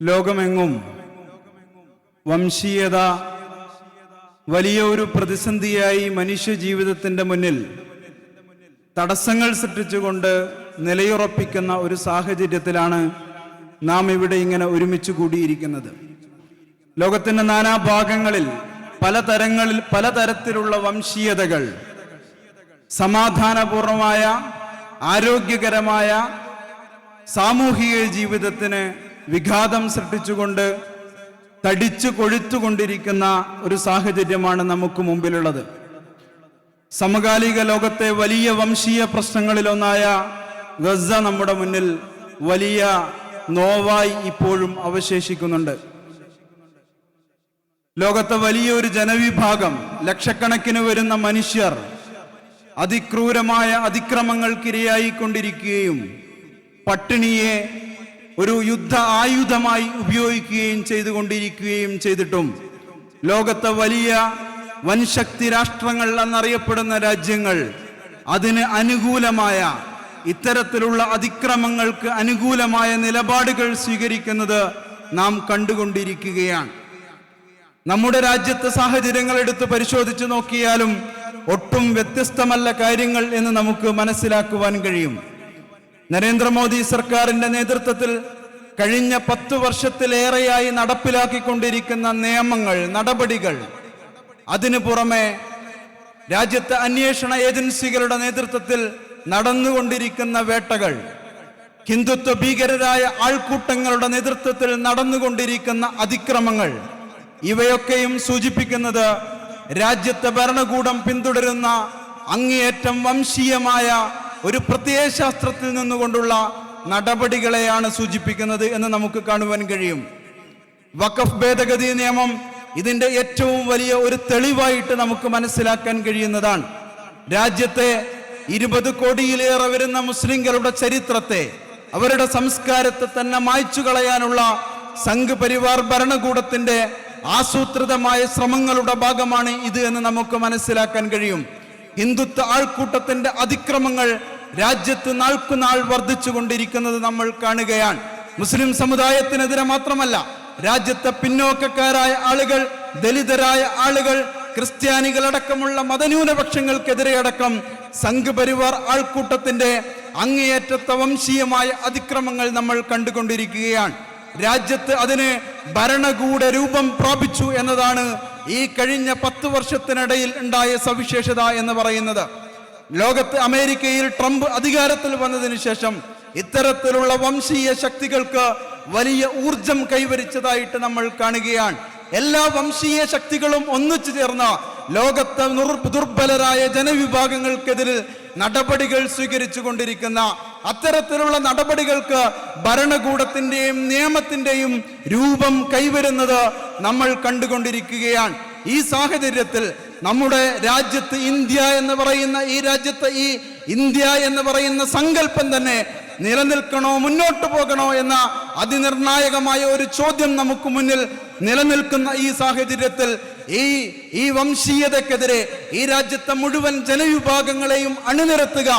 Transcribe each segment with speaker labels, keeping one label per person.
Speaker 1: ലോകമെങ്ങും വംശീയത വലിയ ഒരു പ്രതിസന്ധിയായി മനുഷ്യ ജീവിതത്തിന്റെ മുന്നിൽ തടസ്സങ്ങൾ സൃഷ്ടിച്ചുകൊണ്ട് നിലയുറപ്പിക്കുന്ന ഒരു സാഹചര്യത്തിലാണ് നാം ഇവിടെ ഇങ്ങനെ ഒരുമിച്ച് കൂടിയിരിക്കുന്നത്. ലോകത്തിന്റെ നാനാഭാഗങ്ങളിൽ പലതരങ്ങളിൽ പലതരത്തിലുള്ള വംശീയതകൾ സമാധാനപൂർണമായ ആരോഗ്യകരമായ സാമൂഹിക ജീവിതത്തിന് വിഘാതം സൃഷ്ടിച്ചുകൊണ്ട് തടിച്ചു കൊഴുത്തുകൊണ്ടിരിക്കുന്ന ഒരു സാഹചര്യമാണ് നമുക്ക് മുമ്പിലുള്ളത്. സമകാലിക ലോകത്തെ വലിയ വംശീയ പ്രശ്നങ്ങളിലൊന്നായ ഗസ നമ്മുടെ മുന്നിൽ വലിയ നോവായി ഇപ്പോഴും അവശേഷിക്കുന്നുണ്ട്. ലോകത്തെ വലിയൊരു ജനവിഭാഗം ലക്ഷക്കണക്കിന് വരുന്ന മനുഷ്യർ അതിക്രൂരമായ അതിക്രമങ്ങൾക്കിരയായിക്കൊണ്ടിരിക്കുകയും പട്ടിണിയെ ഒരു യുദ്ധ ആയുധമായി ഉപയോഗിക്കുകയും ചെയ്തുകൊണ്ടിരിക്കുകയും ചെയ്തിട്ടും ലോകത്തെ വലിയ വൻശക്തി രാഷ്ട്രങ്ങൾ എന്നറിയപ്പെടുന്ന രാജ്യങ്ങൾ അതിന് അനുകൂലമായ ഇത്തരത്തിലുള്ള അതിക്രമങ്ങൾക്ക് അനുകൂലമായ നിലപാടുകൾ സ്വീകരിക്കുന്നത് നാം കണ്ടുകൊണ്ടിരിക്കുകയാണ്. നമ്മുടെ രാജ്യത്തെ സാഹചര്യങ്ങൾ എടുത്ത് പരിശോധിച്ച് നോക്കിയാലും ഒട്ടും വ്യത്യസ്തമല്ല കാര്യങ്ങൾ എന്ന് നമുക്ക് മനസ്സിലാക്കുവാൻ കഴിയും. നരേന്ദ്രമോദി സർക്കാരിന്റെ നേതൃത്വത്തിൽ കഴിഞ്ഞ പത്തു വർഷത്തിലേറെയായി നടപ്പിലാക്കിക്കൊണ്ടിരിക്കുന്ന നിയമങ്ങൾ നടപടികൾ അതിനു പുറമെ രാജ്യത്തെ അന്വേഷണ ഏജൻസികളുടെ നേതൃത്വത്തിൽ നടന്നുകൊണ്ടിരിക്കുന്ന വേട്ടകൾ ഹിന്ദുത്വ ഭീകരരായ ആൾക്കൂട്ടങ്ങളുടെ നേതൃത്വത്തിൽ നടന്നുകൊണ്ടിരിക്കുന്ന അതിക്രമങ്ങൾ ഇവയൊക്കെയും സൂചിപ്പിക്കുന്നത് രാജ്യത്തെ ഭരണകൂടം പിന്തുടരുന്ന അങ്ങേയറ്റം വംശീയമായ ഒരു പ്രത്യയശാസ്ത്രത്തിൽ നിന്നുകൊണ്ടുള്ള നടപടികളെയാണ് സൂചിപ്പിക്കുന്നത് എന്ന് നമുക്ക് കാണുവാൻ കഴിയും. വഖഫ് ഭേദഗതി നിയമം ഇതിന്റെ ഏറ്റവും വലിയ ഒരു തെളിവായിട്ട് നമുക്ക് മനസ്സിലാക്കാൻ കഴിയുന്നതാണ്. രാജ്യത്തെ ഇരുപത് കോടിയിലേറെ വരുന്ന മുസ്ലിംകളുടെ ചരിത്രത്തെ അവരുടെ സംസ്കാരത്തെ തന്നെ മായ്ച്ചു കളയാനുള്ള സംഘ് പരിവാർ ഭരണകൂടത്തിന്റെ ആസൂത്രിതമായ ശ്രമങ്ങളുടെ ഭാഗമാണ് ഇത് എന്ന് നമുക്ക് മനസ്സിലാക്കാൻ കഴിയും. ഹിന്ദുത്വ ആൾക്കൂട്ടത്തിന്റെ അതിക്രമങ്ങൾ രാജ്യത്ത് നാൾക്കുനാൾ വർദ്ധിച്ചു കൊണ്ടിരിക്കുന്നത് നമ്മൾ കാണുകയാണ്. മുസ്ലിം സമുദായത്തിനെതിരെ മാത്രമല്ല രാജ്യത്തെ പിന്നോക്കക്കാരായ ആളുകൾ ദലിതരായ ആളുകൾ ക്രിസ്ത്യാനികളടക്കമുള്ള മതന്യൂനപക്ഷങ്ങൾക്കെതിരെ അടക്കം സംഘപരിവാർ ആൾക്കൂട്ടത്തിന്റെ അങ്ങേയറ്റത്തെ വംശീയമായ അതിക്രമങ്ങൾ നമ്മൾ കണ്ടുകൊണ്ടിരിക്കുകയാണ്. രാജ്യത്ത് അതിന് ഭരണകൂട രൂപം പ്രാപിച്ചു എന്നതാണ് ഈ കഴിഞ്ഞ പത്ത് വർഷത്തിനിടയിൽ ഉണ്ടായ സവിശേഷത എന്ന് പറയുന്നത് ലോകത്ത് അമേരിക്കയിൽ ട്രംപ് അധികാരത്തിൽ വന്നതിന് ശേഷം ഇത്തരത്തിലുള്ള വംശീയ ശക്തികൾക്ക് വലിയ ഊർജം കൈവരിച്ചതായിട്ട് നമ്മൾ കാണുകയാണ്. എല്ലാ വംശീയ ശക്തികളും ഒന്നിച്ചു ചേർന്ന ലോകത്തെ ദുർബലരായ ജനവിഭാഗങ്ങൾക്കെതിരെ നടപടികൾ സ്വീകരിച്ചു കൊണ്ടിരിക്കുന്ന അത്തരത്തിലുള്ള നടപടികൾക്ക് ഭരണകൂടത്തിന്റെയും നിയമത്തിന്റെയും രൂപം കൈവരുന്നത് നമ്മൾ കണ്ടുകൊണ്ടിരിക്കുകയാണ്. ഈ സാഹചര്യത്തിൽ നമ്മുടെ രാജ്യത്ത് ഇന്ത്യ എന്ന് പറയുന്ന ഈ രാജ്യത്ത് ഈ ഇന്ത്യ എന്ന് പറയുന്ന സങ്കല്പം തന്നെ നിലനിൽക്കണോ മുന്നോട്ട് പോകണോ എന്ന അതിനിർണായകമായ ഒരു ചോദ്യം നമുക്ക് മുന്നിൽ നിലനിൽക്കുന്ന ഈ സാഹചര്യത്തിൽ ഈ ഈ വംശീയതക്കെതിരെ ഈ രാജ്യത്തെ മുഴുവൻ ജനവിഭാഗങ്ങളെയും അണിനിരത്തുക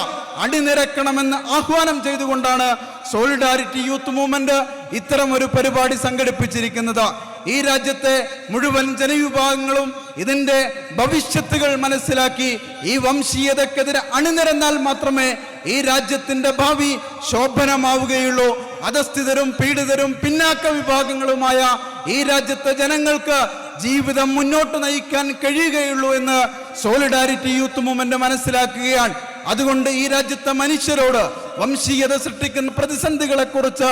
Speaker 1: അണിനിരക്കണമെന്ന് ആഹ്വാനം ചെയ്തുകൊണ്ടാണ് സോളിഡാരിറ്റി യൂത്ത് മൂവ്മെന്റ് ഇത്തരം ഒരു പരിപാടി സംഘടിപ്പിച്ചിരിക്കുന്നത്. ഈ രാജ്യത്തെ മുഴുവൻ ജനവിഭാഗങ്ങളും ഇതിന്റെ ഭവിഷ്യത്തുകൾ മനസ്സിലാക്കി ഈ വംശീയതക്കെതിരെ അണിനിരന്നാൽ മാത്രമേ ഈ രാജ്യത്തിന്റെ ഭാവി ശോഭനമാവുകയുള്ളൂ. അധസ്ഥിതരും പീഡിതരും പിന്നാക്ക വിഭാഗങ്ങളുമായ ഈ രാജ്യത്തെ ജനങ്ങൾക്ക് ജീവിതം മുന്നോട്ട് നയിക്കാൻ കഴിയുകയുള്ളൂ എന്ന് സോളിഡാരിറ്റി യൂത്ത് മൂവ്മെന്റ് മനസ്സിലാക്കുകയാണ്. അതുകൊണ്ട് ഈ രാജ്യത്തെ മനുഷ്യരോട് വംശീയത സൃഷ്ടിക്കുന്ന പ്രതിസന്ധികളെ കുറിച്ച്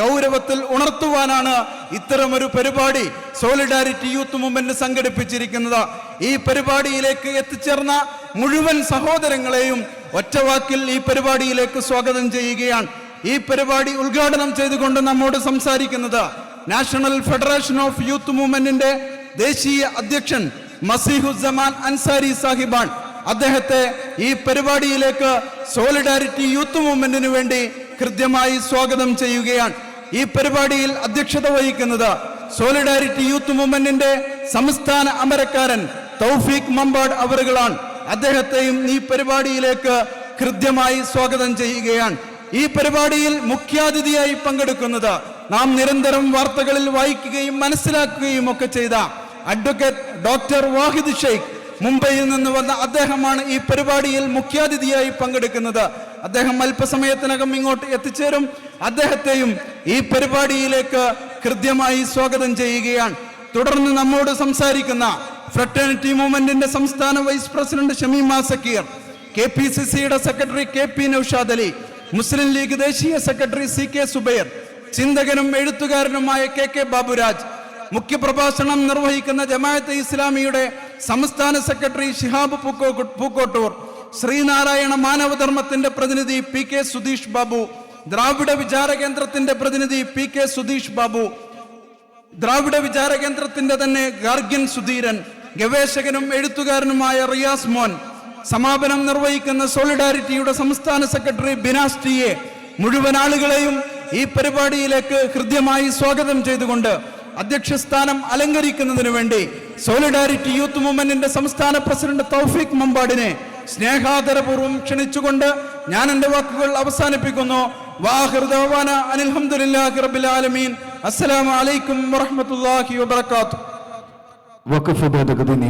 Speaker 1: ഗൗരവത്തിൽ ഉണർത്തുവാനാണ് ഇത്തരമൊരു പരിപാടി സോളിഡാരിറ്റി യൂത്ത് മൂവ്മെന്റ് സംഘടിപ്പിച്ചിരിക്കുന്നത്. ഈ പരിപാടിയിലേക്ക് എത്തിച്ചേർന്ന മുഴുവൻ സഹോദരങ്ങളെയും ഒറ്റവാക്കിൽ ഈ പരിപാടിയിലേക്ക് സ്വാഗതം ചെയ്യുകയാണ്. ഈ പരിപാടി ഉദ്ഘാടനം ചെയ്തുകൊണ്ട് നമ്മോട് സംസാരിക്കുന്നത് നാഷണൽ ഫെഡറേഷൻ ഓഫ് യൂത്ത് മൂവ്മെന്റിന്റെ ദേശീയ അധ്യക്ഷൻ മസീഹുസമാൻ അൻസാരി സാഹിബാൻ. അദ്ദേഹത്തെ ഈ പരിപാടിയിലേക്ക് സോളിഡാരിറ്റി യൂത്ത് മൂവ്മെന്റിന് വേണ്ടി കൃത്യമായി സ്വാഗതം ചെയ്യുകയാണ്. ഈ പരിപാടിയിൽ അധ്യക്ഷത വഹിക്കുന്നത് സോളിഡാരിറ്റി യൂത്ത് മൂവ്മെന്റിന്റെ സംസ്ഥാന അമരക്കാരൻ തൗഫീഖ് മമ്പാട് അവറുകളാണ്. അദ്ദേഹത്തെയും ഈ പരിപാടിയിലേക്ക് കൃത്യമായി സ്വാഗതം ചെയ്യുകയാണ്. ഈ പരിപാടിയിൽ മുഖ്യാതിഥിയായി പങ്കെടുക്കുന്നത് നാം നിരന്തരം വാർത്തകളിൽ വായിക്കുകയും മനസ്സിലാക്കുകയും ഒക്കെ ചെയ്ത അഡ്വക്കേറ്റ് ഡോക്ടർ വാഹിദ് ഷെയ്ഖ് മുംബൈയിൽ നിന്ന് വന്ന അദ്ദേഹമാണ് ഈ പരിപാടിയിൽ മുഖ്യാതിഥിയായി പങ്കെടുക്കുന്നത്. അദ്ദേഹം അല്പസമയത്തിനകം ഇങ്ങോട്ട് എത്തിച്ചേരും. അദ്ദേഹത്തെയും ഈ പരിപാടിയിലേക്ക് കൃത്യമായി സ്വാഗതം ചെയ്യുകയാണ്. തുടർന്ന് നമ്മോട് സംസാരിക്കുന്ന ഫ്രട്ടേണിറ്റി മൂവ്മെന്റിന്റെ സംസ്ഥാന vice president Shamima Zakir K P C സിയുടെ secretary K P Naushad Ali Muslim League ദേശീയ സെക്രട്ടറി സി കെ സുബൈർ ചിന്തകനും എഴുത്തുകാരനുമായ കെ കെ ബാബുരാജ് മുഖ്യപ്രഭാഷണം നിർവഹിക്കുന്ന ജമാഅത്തെ ഇസ്ലാമിയുടെ സംസ്ഥാന സെക്രട്ടറി ഷിഹാബ് പൂക്കോ പൂക്കോട്ടൂർ ശ്രീനാരായണ മാനവധർമ്മത്തിന്റെ പ്രതിനിധി പി കെ സുധീഷ് ബാബു ദ്രാവിഡ വിചാര കേന്ദ്രത്തിന്റെ പ്രതിനിധി പി കെ സുധീഷ് ബാബു ദ്രാവിഡ വിചാര കേന്ദ്രത്തിന്റെ തന്നെ ഗാർഗ്യൻ സുധീരൻ ഗവേഷകനും എഴുത്തുകാരനുമായ റിയാസ് മോൻ സമാപനം നിർവഹിക്കുന്ന സോളിഡാരിറ്റിയുടെ സംസ്ഥാന സെക്രട്ടറി ബിനാസ് ടിയെ മുഴുവൻ ആളുകളെയും ഈ പരിപാടിയിലേക്ക് ഹൃദ്യമായി സ്വാഗതം ചെയ്തുകൊണ്ട് അധ്യക്ഷ സ്ഥാനം അലങ്കരിക്കുന്നതിന് വേണ്ടി സോളിഡാരിറ്റി യൂത്ത് മൂവ്മെന്റിന്റെ സംസ്ഥാന പ്രസിഡന്റ് തൗഫീഖ് മമ്പാടിനെ സ്നേഹാദരപൂർവം ക്ഷണിച്ചുകൊണ്ട് ഞാൻ എന്റെ വാക്കുകൾ അവസാനിപ്പിക്കുന്നു. അനിൽ റബ്ബിൽ ആലമീൻ. അസ്സലാമു അലൈക്കും വറഹ്മത്തുള്ളാഹി വബറകാതുഹു.
Speaker 2: വഖഫ് ഭേദഗതി നിയമം